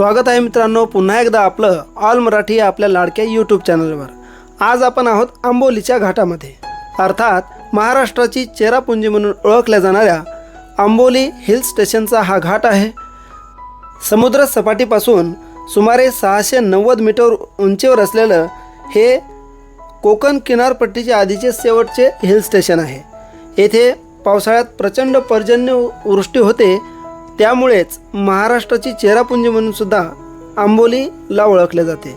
स्वागत आहे मित्रांनो. पुन्हा एकदा आपलं ऑल मराठी आपल्या लाडक्या यूट्यूब चॅनलवर आज आपण आहोत आंबोलीच्या घाटामध्ये. अर्थात महाराष्ट्राची चेरापुंजी म्हणून ओळखल्या जाणाऱ्या आंबोली हिल स्टेशनचा हा घाट आहे. समुद्र सपाटीपासून सुमारे सहाशे नव्वद मीटर उंचीवर असलेलं हे कोकण किनारपट्टीचे आधीचे शेवटचे हिल स्टेशन आहे. येथे पावसाळ्यात प्रचंड पर्जन्य वृष्टी होते. त्यामुळेच महाराष्ट्राची चेरापुंजी म्हणून सुद्धा आंबोलीला ओळखले जाते.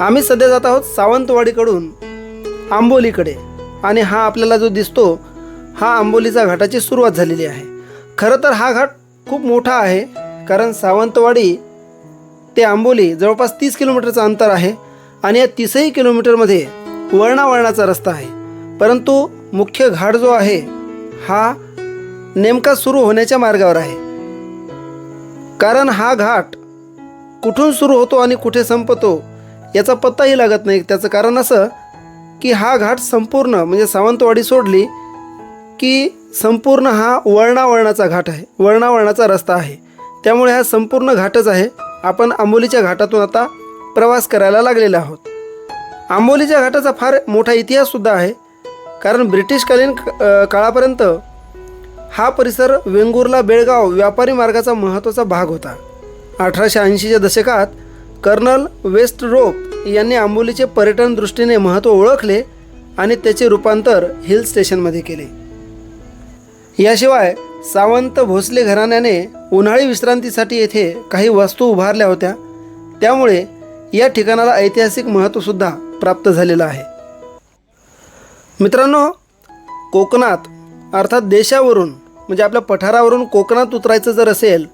आम्ही सध्या जात आहोत सावंतवाडीकडून आंबोलीकडे आणि हा आपल्याला जो दिसतो हा आंबोलीचा घाटाची सुरुवात झालेली आहे. खरं तर हा घाट खूप मोठा आहे कारण सावंतवाडी ते आंबोली जवळपास तीस किलोमीटरचं अंतर आहे आणि या तीसही किलोमीटरमध्ये वळणावळणाचा रस्ता आहे. परंतु मुख्य घाट जो आहे हा नेमका सुरू होण्याच्या मार्गावर आहे. कारण हा घाट कुठून सुरू होतो आणि कुठे संपतो याचा पत्ताही लागत नाही. त्याचं कारण असं की हा घाट संपूर्ण म्हणजे सावंतवाडी सोडली की संपूर्ण हा वळणावळणाचा घाट आहे. वळणावळणाचा रस्ता आहे. त्यामुळे हा संपूर्ण घाटच आहे. आपण आंबोलीच्या घाटातून आता प्रवास करायला लागलेला आहोत. आंबोलीच्या घाटाचा फार मोठा इतिहाससुद्धा आहे. कारण ब्रिटिशकालीन काळापर्यंत हा परिसर वेंगुर्ला बेळगाव व्यापारी मार्गाचा महत्त्वाचा भाग होता. अठराशे ऐंशीच्या दशकात कर्नल वेस्ट रोप यांनी आंबोलीचे पर्यटन दृष्टीने महत्त्व ओळखले आणि त्याचे रूपांतर हिल स्टेशनमध्ये केले. याशिवाय सावंत भोसले घराण्याने उन्हाळी विश्रांतीसाठी येथे काही वस्तू उभारल्या होत्या. त्यामुळे या ठिकाणाला ऐतिहासिक महत्त्वसुद्धा प्राप्त झालेलं आहे. मित्रांनो कोकणात अर्थात देशावरून म्हणजे आपल्या पठारावरून कोकणात उतरायचं जर असेल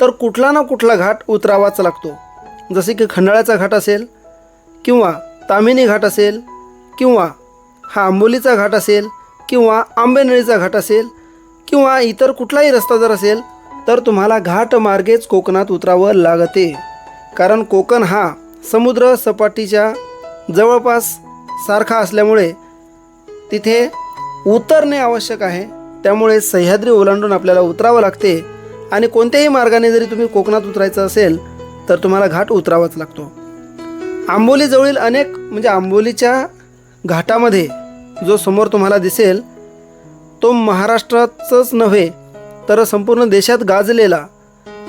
तर कुठला ना कुठला घाट उतरावाच लागतो. जसे की खंडाळ्याचा घाट असेल किंवा तामिनी घाट असेल किंवा हा आंबोलीचा घाट असेल किंवा आंबेनळीचा घाट असेल किंवा इतर कुठलाही रस्ता जर असेल तर तुम्हाला घाटमार्गेच कोकणात उतरावं लागते. कारण कोकण हा समुद्र सपाटीच्या जवळपास सारखा असल्यामुळे तिथे उतरणे आवश्यक आहे. त्यामुळे सह्याद्री ओलांडून आपल्याला उतरावं लागते आणि कोणत्याही मार्गाने जरी तुम्ही कोकणात उतरायचं असेल तर तुम्हाला घाट उतरावाच लागतो. आंबोलीजवळील अनेक म्हणजे आंबोलीच्या घाटामध्ये जो समोर तुम्हाला दिसेल तो महाराष्ट्राचंच नव्हे तर संपूर्ण देशात गाजलेला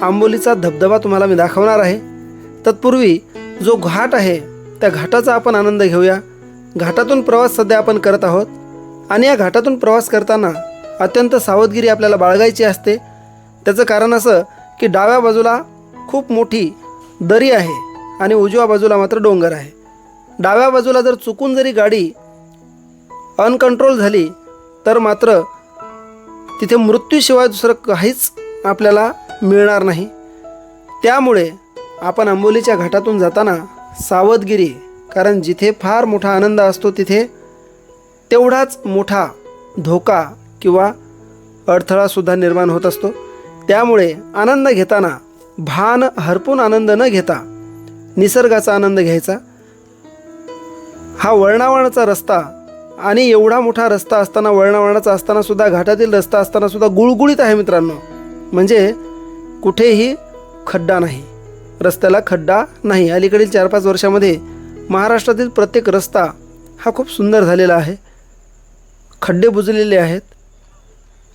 आंबोलीचा धबधबा तुम्हाला मी दाखवणार आहे. तत्पूर्वी जो घाट आहे त्या घाटाचा आपण आनंद घेऊया. घाटातून प्रवास सध्या आपण करत आहोत. आणि या घाटातून प्रवास करताना अत्यंत सावधगिरी आपल्याला बाळगायची असते. त्याचं कारण असं की डाव्या बाजूला खूप मोठी दरी आहे आणि उजव्या बाजूला मात्र डोंगर आहे. डाव्या बाजूला जर चुकून जरी गाडी अनकंट्रोल झाली तर मात्र तिथे मृत्यूशिवाय दुसरं काहीच आपल्याला मिळणार नाही. त्यामुळे आपण आंबोलीच्या घाटातून जाताना सावधगिरी कारण जिथे फार मोठा आनंद असतो तिथे तेवढाच मोठा धोका किंवा अडथळासुद्धा निर्माण होत असतो. त्यामुळे आनंद घेताना भान हरपून आनंद न घेता निसर्गाचा आनंद घ्यायचा. हा वळणावळणाचा रस्ता आणि एवढा मोठा रस्ता असताना वळणावळणाचा असतानासुद्धा घाटातील रस्ता असतानासुद्धा गुळगुळीत आहे मित्रांनो. म्हणजे कुठेही खड्डा नाही. रस्त्याला खड्डा नाही. अलीकडील चार पाच वर्षामध्ये महाराष्ट्रातील प्रत्येक रस्ता हा खूप सुंदर झालेला आहे. खड्डे बुजलेले आहेत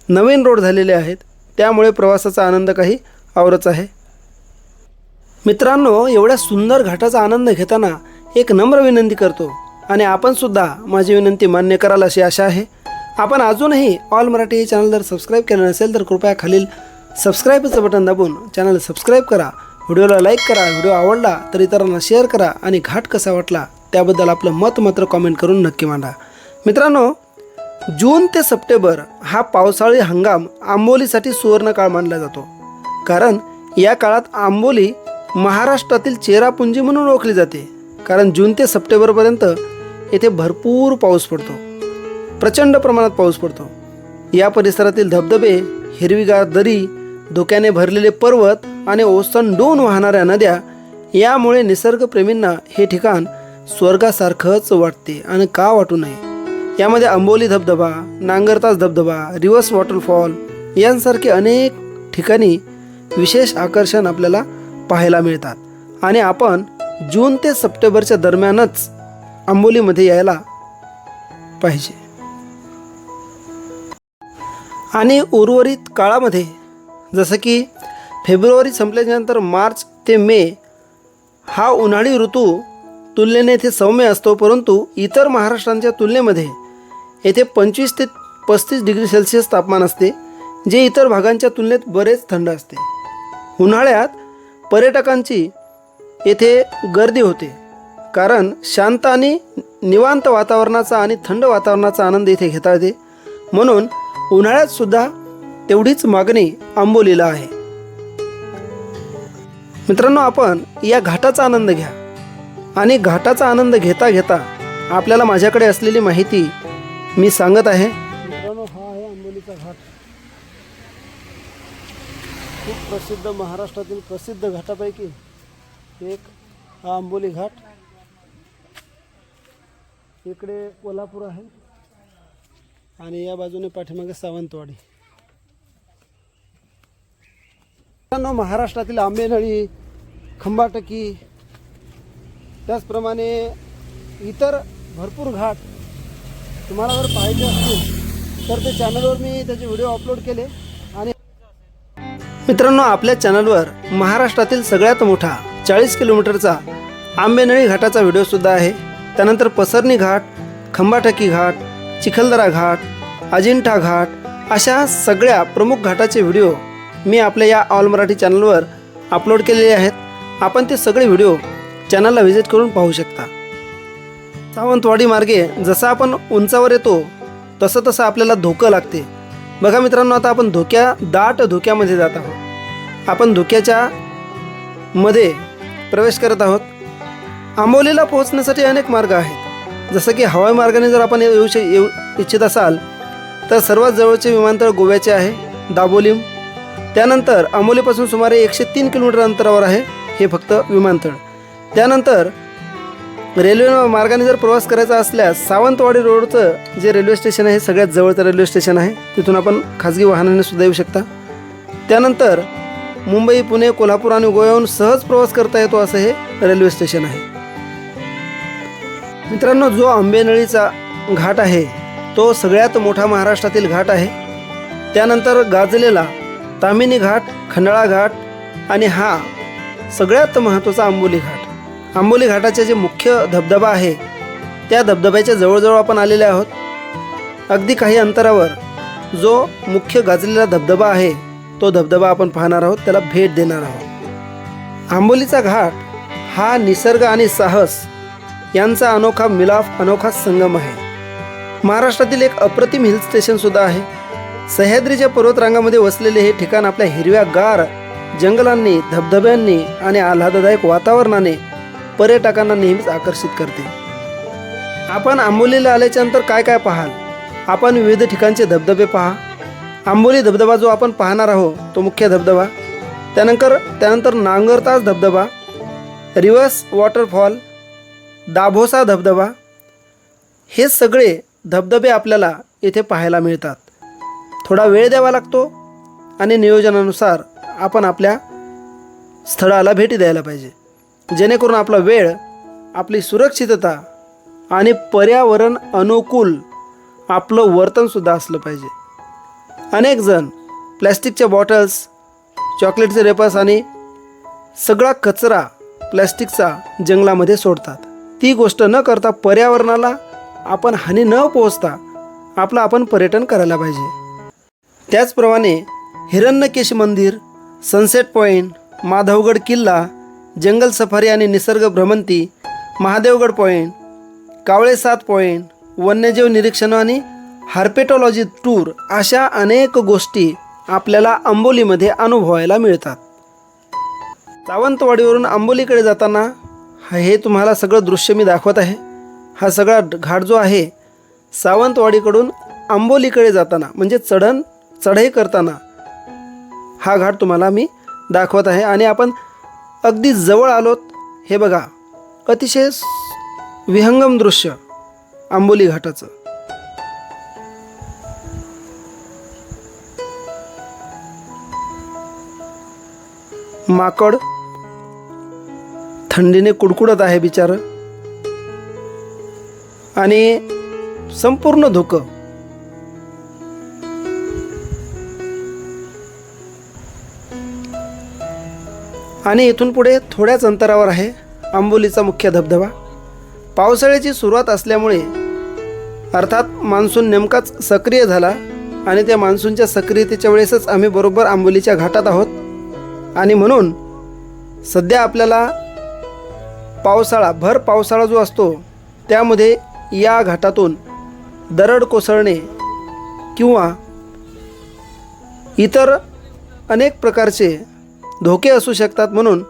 नवीन रोड झालेले आहेत त्यामुळे प्रवासाचा आनंद काही आवरच आहे. मित्रांनो एवढ्या सुंदर घाटाचा आनंद घेताना एक नम्र विनंती करतो आणि आपणसुद्धा माझी विनंती मान्य कराल अशी आशा आहे. आपण अजूनही ऑल मराठी हे चॅनल जर सबस्क्राईब केलं नसेल तर कृपया खालील सबस्क्राईबचं बटन दाबून चॅनल सबस्क्राईब करा. व्हिडिओला लाईक करा व्हिडिओ आवडला तर इतरांना शेअर करा आणि घाट कसा वाटला त्याबद्दल आपलं मत मात्र कॉमेंट करून नक्की मांडा. मित्रांनो जून ते सप्टेंबर हा पावसाळी हंगाम आंबोलीसाठी सुवर्णकाळ मानला जातो. कारण या काळात आंबोली महाराष्ट्रातील चेरापुंजी म्हणून ओळखली जाते. कारण जून ते सप्टेंबरपर्यंत येथे भरपूर पाऊस पडतो. प्रचंड प्रमाणात पाऊस पडतो. या परिसरातील धबधबे हिरवीगार दरी धोक्याने भरलेले पर्वत आणि ओसंडून वाहणाऱ्या नद्या यामुळे निसर्गप्रेमींना हे ठिकाण स्वर्गासारखंच वाटते आणि का वाटू नये? यामध्ये आंबोली धबधबा नांगरतास धबधबा रिव्हर्स वॉटरफॉल यांसारखे अनेक ठिकाणी विशेष आकर्षण आपल्याला पाहायला मिळतात. आणि आपण जून ते सप्टेंबरच्या दरम्यानच आंबोलीमध्ये यायला पाहिजे. आणि उर्वरित काळामध्ये जसं की फेब्रुवारी संपल्याच्यानंतर मार्च ते मे हा उन्हाळी ऋतू तुलनेने इथे सौम्य असतो परंतु इतर महाराष्ट्रांच्या तुलनेमध्ये येथे पंचवीस ते पस्तीस डिग्री सेल्सिअस तापमान असते जे इतर भागांच्या तुलनेत बरेच थंड असते. उन्हाळ्यात पर्यटकांची येथे गर्दी होते कारण शांत आणि निवांत वातावरणाचा आणि थंड वातावरणाचा आनंद इथे घेता येते. म्हणून उन्हाळ्यातसुद्धा तेवढीच मागणी आंबोलीला आहे. मित्रांनो आपण या घाटाचा आनंद घ्या. आणि घाटाचा आनंद घेता घेता आपल्याला माझ्याकडे असलेली माहिती मी सांगत आहे. मित्रांनो हा आहे आंबोलीचा घाट. खूप प्रसिद्ध महाराष्ट्रातील प्रसिद्ध घाटापैकी एक हा आंबोली घाट. इकडे कोल्हापूर आहे आणि या बाजूने पाठीमागे सावंतवाडी. मित्रांनो महाराष्ट्रातील आंबेनळी खंबाटकी त्याचप्रमाणे इतर भरपूर घाट तुम्हाला जर पाहिजे असतील तर ते चॅनलवर मी त्याचे व्हिडिओ अपलोड केले. आणि मित्रांनो आपल्या चॅनलवर महाराष्ट्रातील सगळ्यात मोठा चाळीस किलोमीटरचा आंबेनळी घाटाचा व्हिडिओसुद्धा आहे. त्यानंतर पसरणी घाट खंबाटकी घाट चिखलदरा घाट अजिंठा घाट अशा सगळ्या प्रमुख घाटाचे व्हिडिओ मी आपल्या या ऑल मराठी चॅनलवर अपलोड केलेले आहेत. आपण ते सगळे व्हिडिओ चॅनलला व्हिजिट करून पाहू शकता. सावंतवाडी मार्गे जसं आपण उंचावर येतो तसं तसं आपल्याला धोकं लागते. बघा मित्रांनो आता आपण धोक्या दाट धोक्यामध्ये जात आहोत. आपण धोक्याच्या मध्ये प्रवेश करत आहोत. आंबोलीला पोहोचण्यासाठी अनेक मार्ग आहेत. जसं की हवाई मार्गाने जर आपण येऊ श येऊ इच्छित असाल तर सर्वात जवळचे विमानतळ गोव्याचे आहे दाबोलीम. त्यानंतर आंबोलीपासून सुमारे एकशे तीन किलोमीटर अंतरावर आहे हे फक्त विमानतळ. त्यानंतर रेल्वे मार्गाने जर प्रवास करायचा असल्यास सावंतवाडी रोडचं जे रेल्वे स्टेशन आहे सगळ्यात जवळचं रेल्वे स्टेशन आहे तिथून आपण खाजगी वाहनाने सुद्धा येऊ शकता. त्यानंतर मुंबई पुणे कोल्हापूर आणि गोव्याहून सहज प्रवास करता येतो असं हे रेल्वे स्टेशन आहे. मित्रांनो जो आंबेनळीचा घाट आहे तो सगळ्यात मोठा महाराष्ट्रातील घाट आहे. त्यानंतर गाजलेला तामिनी घाट खंडाळा घाट आणि हा सगळ्यात महत्त्वाचा आंबोली घाट. आंबोली घाटाचे जे मुख्य धबधबा आहे त्या धबधब्याच्या जवळजवळ आपण आलेले आहोत. अगदी काही अंतरावर जो मुख्य गाजलेला धबधबा आहे तो धबधबा आपण पाहणार आहोत त्याला भेट देणार आहोत. आंबोलीचा घाट हा निसर्ग आणि साहस यांचा अनोखा मिलाफ अनोखा संगम आहे. महाराष्ट्रातील एक अप्रतिम हिल स्टेशनसुद्धा आहे. सह्याद्रीच्या पर्वतरांगामध्ये वसलेले हे ठिकाण आपल्या हिरव्या गार जंगलांनी धबधब्यांनी आणि आल्हाददायक वातावरणाने पर्यटकांना नेहमीच आकर्षित करते. आपण आंबोलीला आल्याच्यानंतर काय काय पाहाल? आपण विविध ठिकाणचे धबधबे पहा. आंबोली धबधबा जो आपण पाहणार आहोत तो मुख्य धबधबा. त्यानंतर त्यानंतर नांगरतास धबधबा रिव्हर्स वॉटरफॉल दाभोसा धबधबा. हे सगळे धबधबे आपल्याला इथे पाहायला मिळतात. थोडा वेळ द्यावा लागतो आणि नियोजनानुसार आपण आपल्या स्थळाला भेटी द्यायला पाहिजे. जेणेकरून आपला वेळ आपली सुरक्षितता आणि पर्यावरण अनुकूल आपलं वर्तनसुद्धा असलं पाहिजे. अनेक जण प्लॅस्टिकच्या बॉटल्स चॉकलेटचे रेपर्स आणि सगळा कचरा प्लॅस्टिकचा जंगलामध्ये सोडतात. ती गोष्ट न करता पर्यावरणाला आपण हानी न पोहोचता आपलं आपण पर्यटन करायला पाहिजे. त्याचप्रमाणे हिरण्यकेश मंदिर सनसेट पॉईंट माधवगड किल्ला जंगल सफारी आणि निसर्ग भ्रमंती महादेवगड पॉईंट कावळे सात पॉईंट वन्यजीव निरीक्षण आणि हार्पेटॉलॉजी टूर अशा अनेक गोष्टी आपल्याला आंबोलीमध्ये अनुभवायला मिळतात. सावंतवाडीवरून आंबोलीकडे जाताना हे तुम्हाला सगळं दृश्य मी दाखवत आहे. हा सगळा घाट जो आहे सावंतवाडीकडून आंबोलीकडे जाताना म्हणजे चढण चढाई करताना हा घाट तुम्हाला मी दाखवत आहे. आणि आपण अगदी जवळ आलोत. हे बघा अतिशय विहंगम दृश्य आंबोली घाटाचं. माकड थंडीने कुडकुडत आहे बिचारं. आणि संपूर्ण धुकं. आणि इथून पुढे थोड्याच अंतरावर आहे आंबोलीचा मुख्य धबधबा. पावसाळ्याची सुरुवात असल्यामुळे अर्थात मान्सून नेमकाच सक्रिय झाला आणि त्या मान्सूनच्या सक्रियतेच्या वेळेसच आम्ही बरोबर आंबोलीच्या घाटात आहोत. आणि म्हणून सध्या आपल्याला पावसाळा भर पावसाळा जो असतो त्यामध्ये या घाटातून दरड कोसळणे किंवा इतर अनेक प्रकारचे धोके असू शकतात म्हणून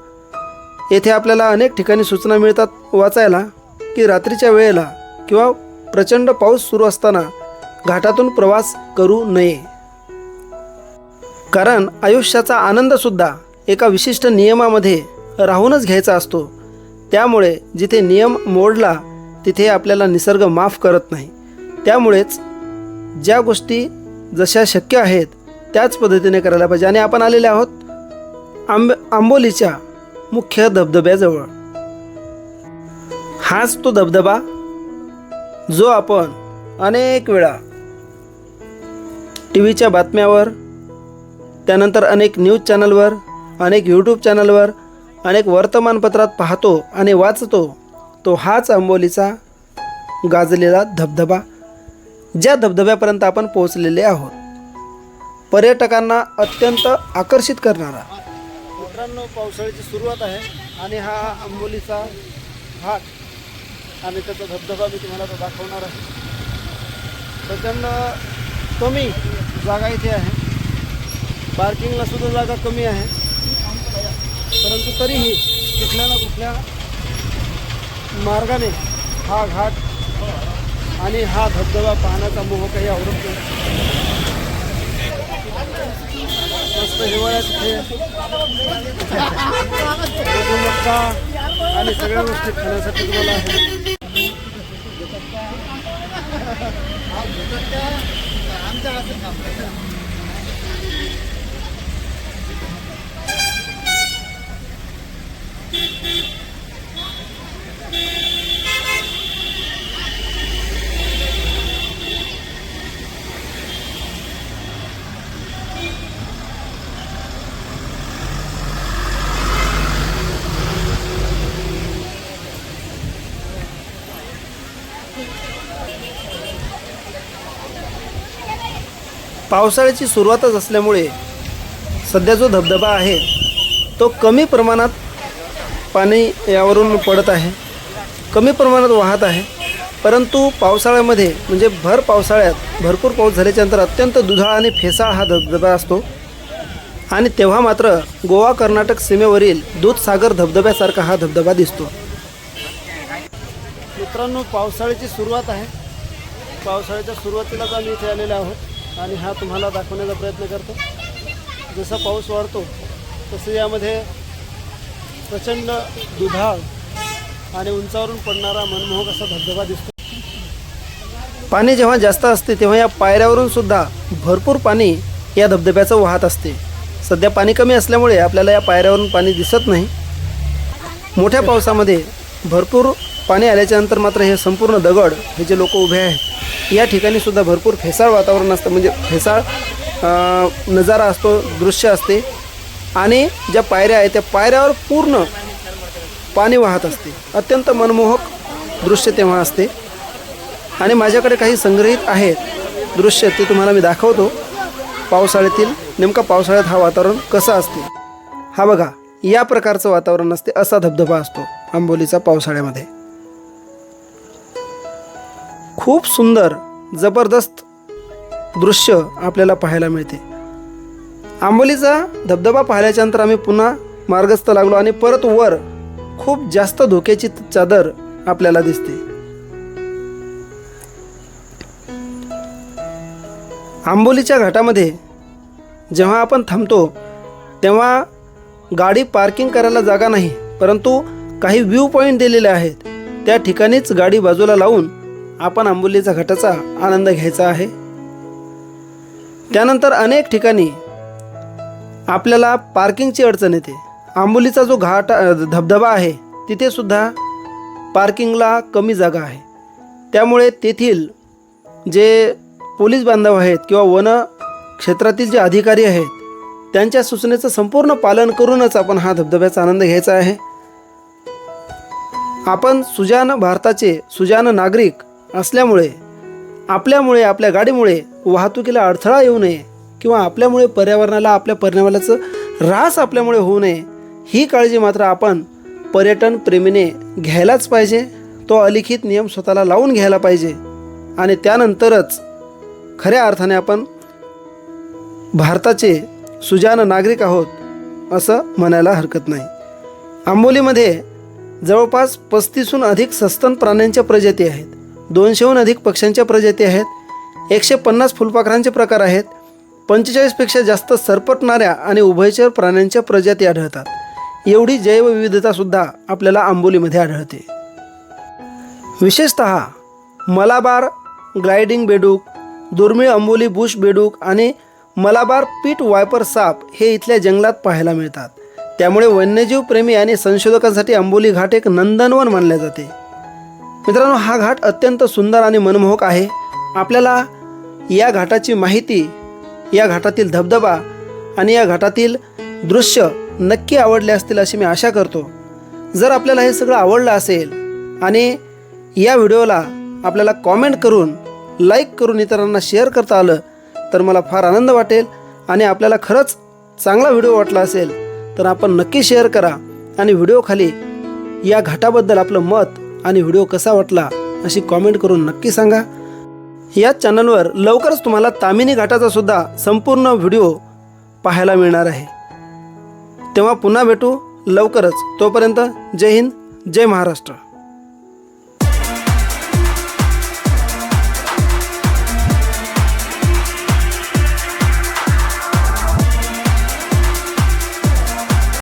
येथे आपल्याला अनेक ठिकाणी सूचना मिळतात वाचायला की रात्रीच्या वेळेला किंवा प्रचंड पाऊस सुरू असताना घाटातून प्रवास करू नये. कारण आयुष्याचा आनंदसुद्धा एका विशिष्ट नियमामध्ये राहूनच घ्यायचा असतो. त्यामुळे जिथे नियम मोडला तिथे आपल्याला निसर्ग माफ करत नाही. त्यामुळेच ज्या गोष्टी जशा शक्य आहेत त्याच पद्धतीने करायला पाहिजे. आणि आपण आलेले आहोत आंब आंबोलीच्या मुख्य धबधब्याजवळ. हाच तो धबधबा जो आपण अनेक वेळा टी व्हीच्या बातम्यावर त्यानंतर अनेक न्यूज चॅनलवर अनेक यूट्यूब चॅनलवर अनेक वर्तमानपत्रात पाहतो आणि वाचतो तो हाच आंबोलीचा गाजलेला धबधबा ज्या धबधब्यापर्यंत आपण पोहोचलेले आहोत. पर्यटकांना अत्यंत आकर्षित करणारा. मित्रांनो पावसाळ्याची सुरुवात आहे आणि हा आंबोलीचा घाट आणि त्याचा धबधबा मी तुम्हाला तो दाखवणार आहे. प्रचंड कमी जागा इथे आहे. पार्किंगला सुद्धा जागा कमी आहे. परंतु तरीही कुठल्या ना कुठल्या मार्गाने हा घाट आणि हा धबधबा पाहण्याचा मोह काही आवडत नाही. मस्त हिवाळ्यात इथे मक्का आणि सगळ्या गोष्टी खाण्यासाठी तुम्हाला आहे. पावसाळ्याची सुरुवातच असल्यामुळे सध्या जो धबधबा आहे तो कमी प्रमाणात पाणी यावरून पडत आहे. कमी प्रमाणात वाहत आहे. परंतु पावसाळ्यामध्ये म्हणजे भर पावसाळ्यात भरपूर पाऊस झाल्याच्यानंतर अत्यंत दुधाळ आणि फेसाळ हा धबधबा असतो. आणि तेव्हा मात्र गोवा कर्नाटक सीमेवरील दूधसागर धबधब्यासारखा हा धबधबा दिसतो. मित्रांनो पावसाळ्याची सुरुवात आहे. पावसाळ्याच्या सुरुवातीलाच आम्ही इथे आलेले आहोत. आणि हा तुम्हाला दाखवण्याचा प्रयत्न करतो. जसा पाऊस वाढतो तसं यामध्ये प्रचंड दुधाळ आणि उंचावरून पडणारा मनमोहक असा धबधबा दिसतो. पाणी जेव्हा जास्त असते तेव्हा या पायऱ्यावरून सुद्धा भरपूर पाणी या धबधब्याचं वाहत असते. सध्या पाणी कमी असल्यामुळे आपल्याला या पायऱ्यावरून पाणी दिसत नाही. मोठ्या पावसामध्ये भरपूर पाणी आल्याच्यानंतर मात्र हे संपूर्ण दगड हे जे लोक उभे आहेत या ठिकाणी सुद्धा भरपूर फेसाळ वातावरण असतं. म्हणजे फेसाळ नजारा असतो दृश्य असते. आणि ज्या पायऱ्या आहेत त्या पायऱ्यावर पूर्ण पाणी वाहत असते. अत्यंत मनमोहक दृश्य तेव्हा असते. आणि माझ्याकडे काही संग्रहित आहेत दृश्य ते तुम्हाला मी दाखवतो. पावसाळ्यातील नेमका पावसाळ्यात हा वातावरण कसं असते? हा बघा या प्रकारचं वातावरण असते असा धबधबा असतो आंबोलीचा पावसाळ्यामध्ये. खूप सुंदर जबरदस्त दृश्य आपल्याला पाहायला मिळते. आंबोलीचा धबधबा पाहिल्याच्या नंतर आम्ही पुन्हा मार्गस्थ लागलो आणि परत वर खूप जास्त धोक्याची चादर आपल्याला दिसते. आंबोलीच्या घाटामध्ये जेव्हा आपण थांबतो तेव्हा गाडी पार्किंग करायला जागा नाही परंतु काही व्ह्यू पॉईंट दिलेले आहेत. त्या ठिकाणीच गाडी बाजूला लावून आपण आंबोलीच्या घाटाचा आनंद घ्यायचा आहे. त्यानंतर अनेक ठिकाणी आपल्याला पार्किंगची अडचण येते. आंबोलीचा जो घाट धबधबा आहे तिथेसुद्धा पार्किंगला कमी जागा आहे. त्यामुळे तेथील जे पोलीस बांधव आहेत किंवा वन क्षेत्रातील जे अधिकारी आहेत त्यांच्या सूचनेचं संपूर्ण पालन करूनच आपण हा धबधब्याचा आनंद घ्यायचा आहे. आपण सुजान भारताचे सुजान नागरिक असल्यामुळे आपल्यामुळे आपल्या गाडीमुळे वाहतुकीला अडथळा येऊ नये किंवा आपल्यामुळे पर्यावरणाला आपल्या पर्यावरणाचं ऱ्हास आपल्यामुळे होऊ नये ही काळजी मात्र आपण पर्यटन प्रेमीने घ्यायलाच पाहिजे. तो अलिखित नियम स्वतःला लावून घ्यायला पाहिजे आणि त्यानंतरच खऱ्या अर्थाने आपण भारताचे सुजान नागरिक आहोत असं म्हणायला हरकत नाही. आंबोलीमध्ये जवळपास पस्तीसहून अधिक सस्तन प्राण्यांच्या प्रजाती आहेत. दोनशेहून अधिक पक्ष्यांच्या प्रजाती आहेत. एकशे पन्नास फुलपाखरांचे प्रकार आहेत. पंचेचाळीसपेक्षा जास्त सरपटणाऱ्या आणि उभयचर प्राण्यांच्या प्रजाती आढळतात. एवढी जैवविविधतासुद्धा आपल्याला आंबोलीमध्ये आढळते. विशेषत मलाबार ग्लायडिंग बेडूक दुर्मिळ अंबोली बुश बेडूक आणि मलाबार पीठ वायपर साप हे इथल्या जंगलात पाहायला मिळतात. त्यामुळे वन्यजीव प्रेमी आणि संशोधकांसाठी अंबोली घाट एक नंदनवन मानले जाते. मित्रांनो हा घाट अत्यंत सुंदर आणि मनमोहक आहे. आपल्याला या घाटाची माहिती या घाटातील धबधबा आणि या घाटातील दृश्य नक्की आवडले असतील अशी मी आशा करतो. जर आपल्याला हे सगळं आवडलं असेल आणि या व्हिडिओला आपल्याला कॉमेंट करून लाईक करून इतरांना शेअर करता आलं तर मला फार आनंद वाटेल आणि आपल्याला खरंच चांगला व्हिडिओ वाटला असेल तर आपण नक्की शेअर करा आणि व्हिडिओखाली या घाटाबद्दल आपलं मत आणि व्हिडिओ कसा वाटला अशी कॉमेंट करून नक्की सांगा. या चॅनलवर लवकरच तुम्हाला तामिनी घाटाचा सुद्धा संपूर्ण व्हिडिओ पाहायला मिळणार आहे. तेव्हा पुन्हा भेटू लवकरच. तोपर्यंत जय हिंद जय महाराष्ट्र.